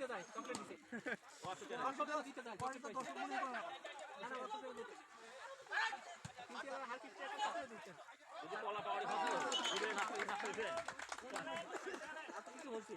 দিতে যায় চকলেট গেলে দিতে। যায় পরে তো দর্শক মনে করে না না না ওয়ার্কশপ দিতে। কিন্তু এবার হার পিছটা একটা চকলেট দিতে। এত কিছু হচ্ছে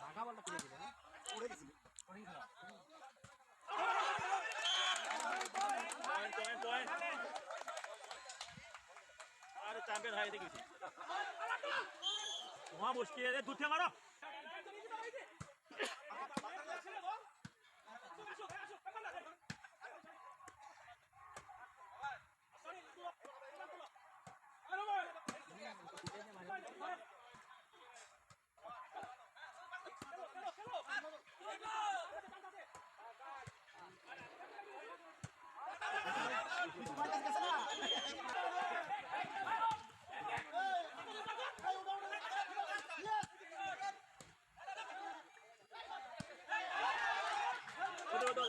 ঢাকা বলটা তুলে দিবে হ্যাঁ উড়ে গেছিল আরে চ্যাম্পিয়ন হয়ে গেছি মহা মুশকিল রে দুধে মারো ওদে ওদে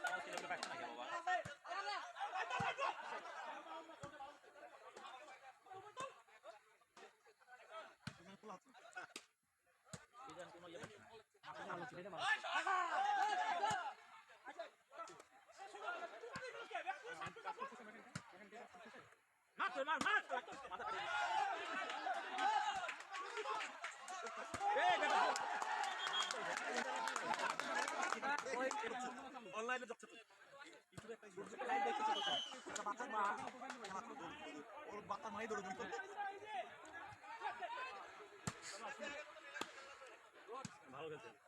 ভালো ছিল এটা ভালো মার তোর মার মার মাথা কাটি এই বেটা অনলাইনে যাচ্ছে ইউটিউবে একটা ইউটিউবে লাইভ দেখতেছে তো একটা মা ওর বাচ্চা মাই দৌড়ে দিত ভালো খেলছে।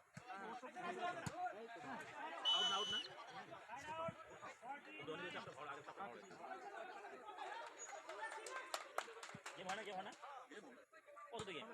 গেম হয় না গেম হয় না কত গেম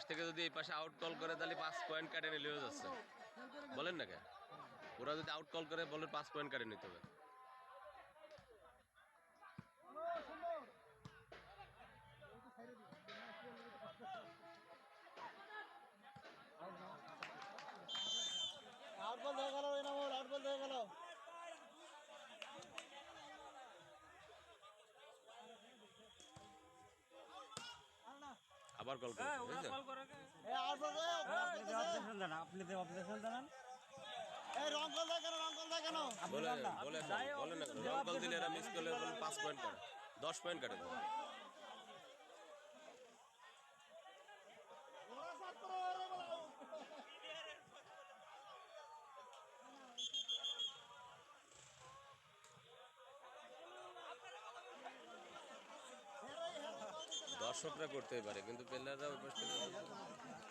পাশ থেকে যদি এই পাশে আউট কল করে, তাহলে পাঁচ পয়েন্ট কাটে নিলেও যাচ্ছে। বলেন না কেন ওরা যদি আউট কল করে বলে পাঁচ পয়েন্ট কাটে নিতে হবে। আউট বল হয়ে গেল আউট বল হয়ে গেল। আবার কল করে আউট বল আপনি যে অবজেকশন জানান। এই রং কল দেয় কেন রং কল দেয় কেন? বলে বলে বলে না রং কল দিলে এরা মিস করলে পাঁচ পয়েন্ট কাটে দশ পয়েন্ট কাটে দর্শকরা করতে পারে কিন্তু প্লেয়াররা থেকে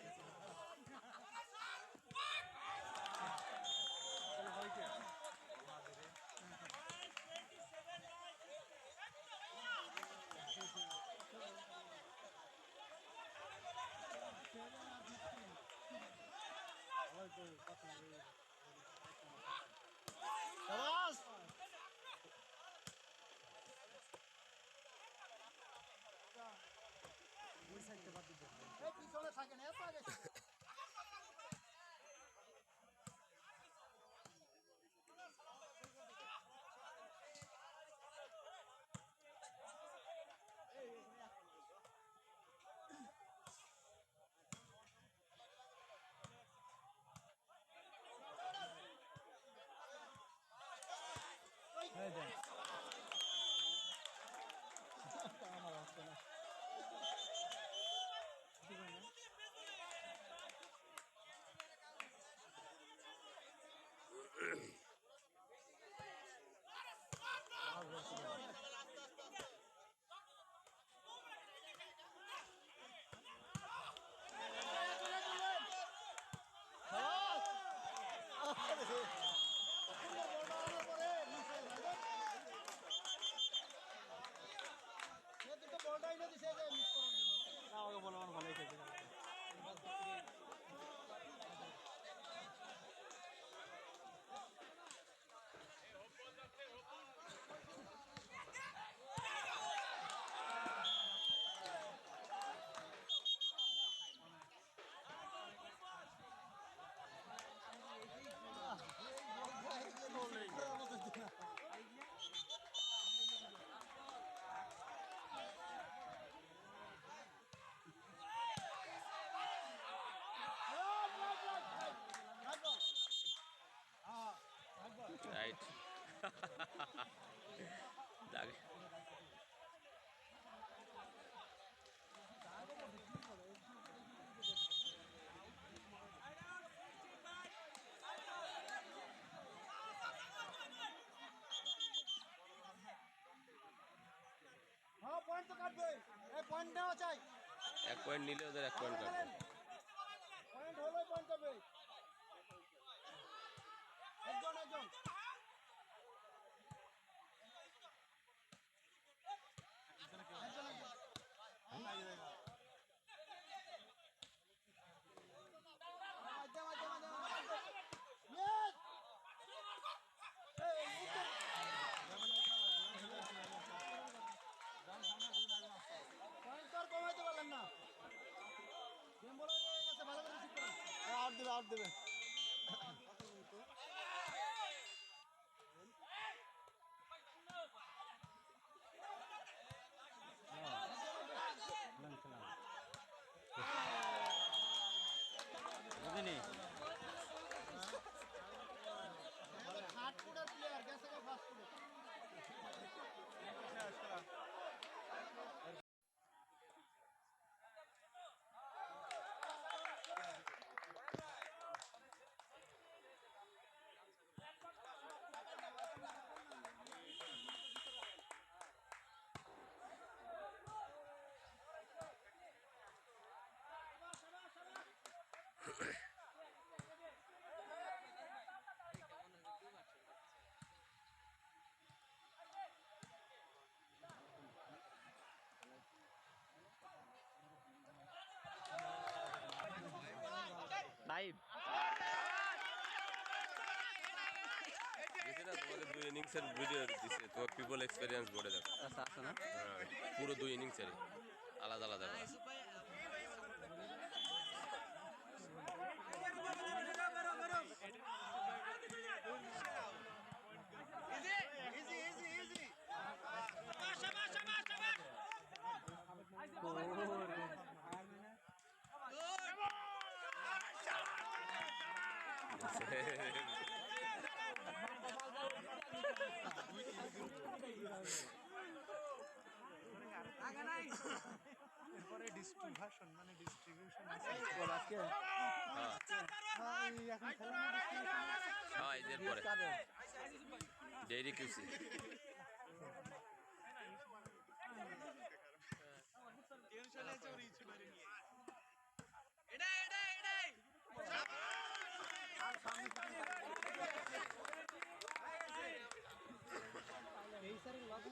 রাইট দাগ হ্যাঁ পয়েন্ট তো কাটবে। এই পয়েন্ট নেওয়া চাই। এক পয়েন্ট নিলে ওদের এক পয়েন্ট কাটবে পয়েন্ট হলেই পয়েন্ট হবে একজন একজন একজন একজন মাধ্যম, মাধ্যম, মাধ্যম, মাধ্যম। Yes! এই, উত্তর। পয়েন্ট তো আর কমাইতে পারলেন না গেম বলার হয়ে গেছে ভালো করে ঠিক করেন আউট দেবে ইনিংসের ভিডিও দিছে তো পিপল এক্সপেরিয়েন্স বলে দেখো আচ্ছা আছে না। হ্যাঁ, পুরো দুই ইনিংসের আলাদা আলাদা দেখো Good. ডিস্ট্রিবিউশন মানে ডিস্ট্রিবিউশন আজকে। হ্যাঁ এদের পরে। ডেইরি কিউসি এই স্যারের আছে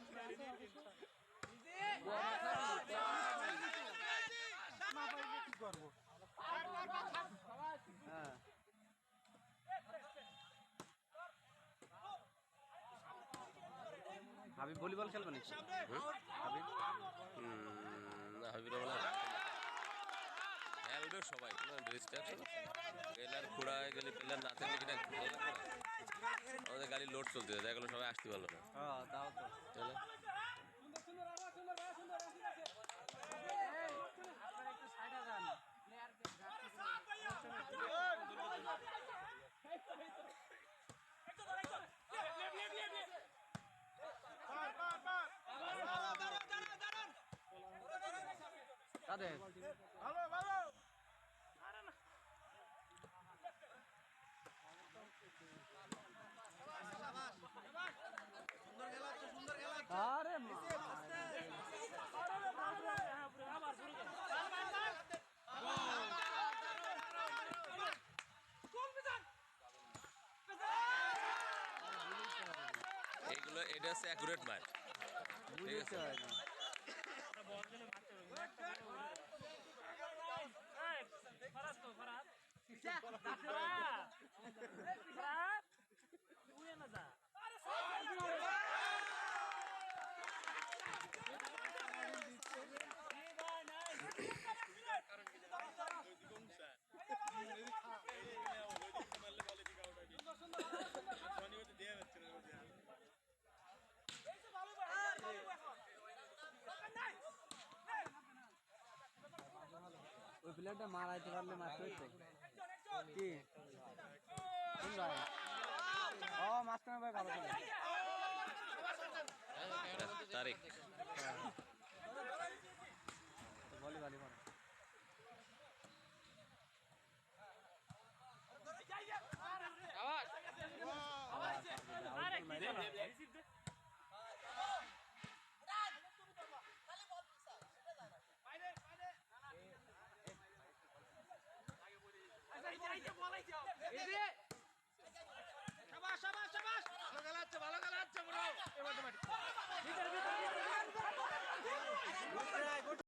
না পাইলে কি করব? হ্যাঁ। হাবিব ভলিবল খেলবে নাকি? হাবিব হাবির বলা খেলবে সবাই হয়ে গেলে প্লেয়ার না থাকলে কিনা না? আমাদের গাড়ি লোড চলতে দেখা গেলো সবাই আসতে পারল না। হ্যাঁ তাও তো। তাদের। আরে মা। এইগুলো এটা হচ্ছে অ্যাকুরেট মার বুঝতে হয় না ওই প্লেয়ারটা মারাইতে পারলে মারতে হইতো কি? ভাই ও মাস্টার ভাই ভালো তারিখ বলি বালি মারো ভালো